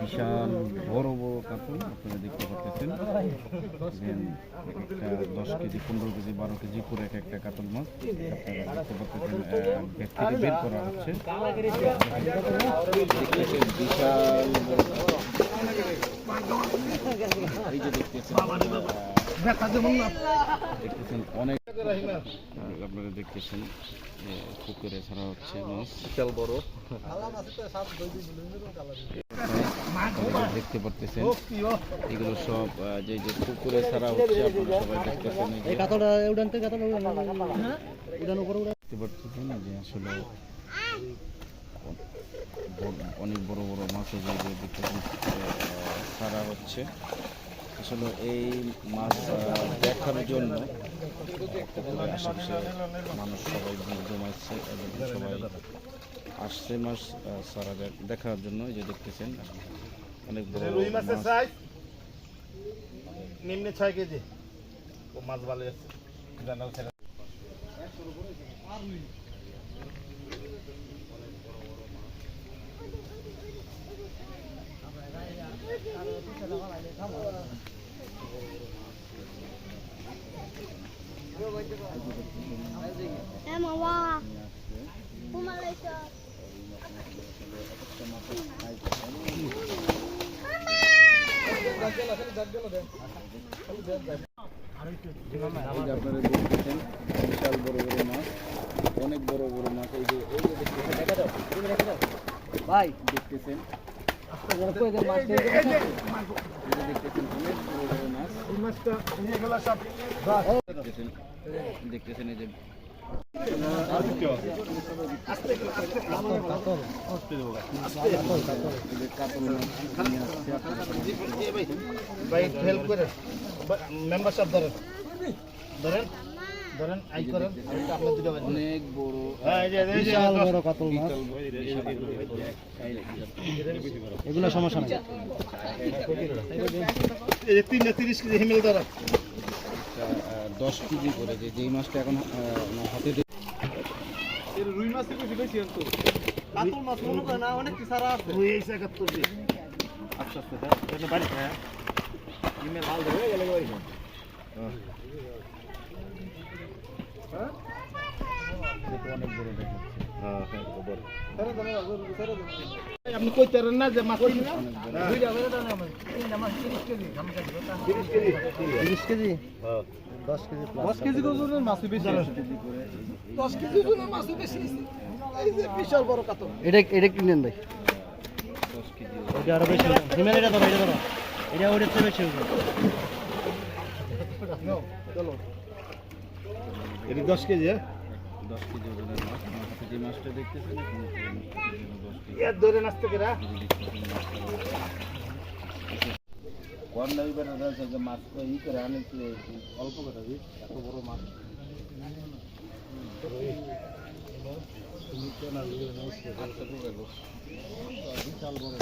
বিশাল বড় বড় কাতল আপনারা দেখতে পাচ্ছেন একটা দশ কেজি, পনেরো কেজি, বারো কেজি করে এক একটা কাতল মাছ আপনারা দেখতে পাচ্ছেন থেকে বের করা হচ্ছে। বিশাল দেখতেছেন অনেক আপনারা দেখতেছেন যে পুকুরে ছাড়া হচ্ছে মাছ। বিশাল বড়। দেখতে পারতেছেন এগুলো সব যে যে পুকুরে ছাড়া হচ্ছে আপনারা সবাই দেখতেছেন যে- কাতলটা উড়ান থেকে কাতল উড়ান। উপরে উড়ান। দেখতে পাচ্ছেন যে আসলে অনেক বড় বড় মাছ এই যে যে দেখতেছেন ছাড়া হচ্ছে। আসলে এই মাছ দেখার জন্য আশেপাশে মানুষ সবাই জমাচ্ছে এবং সবাই আসছে ছাড়া দে- দেখার জন্য যে দেখতেছেন অনেক বড় রুই মাছের সাইজ নিম্নে ছয় কেজি। ও মাছ ভালো আছে। জানাল ছেড়ে Eh, mama. Malaysia. এই যে আপনারা দেখতেছেন বিশাল বড় বড় মাছ অনেক বড় বড় মাছ এই যে এই যে দেখতেছেন ভাই দেখতেছেন দেখতেছেন এই যে ধরেন। ধরেন আই করেন এটা আপনার দুটো বাজে অনেক বড় হ্যাঁ এই যে এই যে বিশাল বড় কাতল মাছ। এগুলো সমস্যা নেই। এই যে তিনটা তিরিশ কেজি হিমেল ধরা। দশ কেজি করে যে যেই মাছটা এখন আমার হাতে দে- রুই মাছ থেকে বেশি বেশি তো কাতল মাছ মনে করে না অনেক কি সারা আছে। রুই এসে একাত্তর আচ্ছা আচ্ছা তাহলে বাড়ি হ্যাঁ। ইমেল হাল ধরে গেলে বাড়ি। এটা দেখাচ্ছে আপনি কইতে পারেন না যে মাছ তিরিশ কেজি। দশ কেজি দশ কেজি ওজনের মাছ বেশি। দশ কেজি ওজনের মাছ বেশি। এই যে বিশাল বড় কাতল। এটা এটা কিনেন ভাই। দশ কেজি এটা আরও বেশি হিমেল এটা ধরো এটা ধরো। এটা ওটার চেয়ে বেশি এটা দশ কেজি হ্যাঁ? দশ কেজি ওজনের মাছ আমার হাতে যে মাছটা দেখতেছেন? ধরে নাচতে কেরা কম বেটা মাছ তো ই করে আনে অল্প করে এত বড় মাছ। বিশাল বড়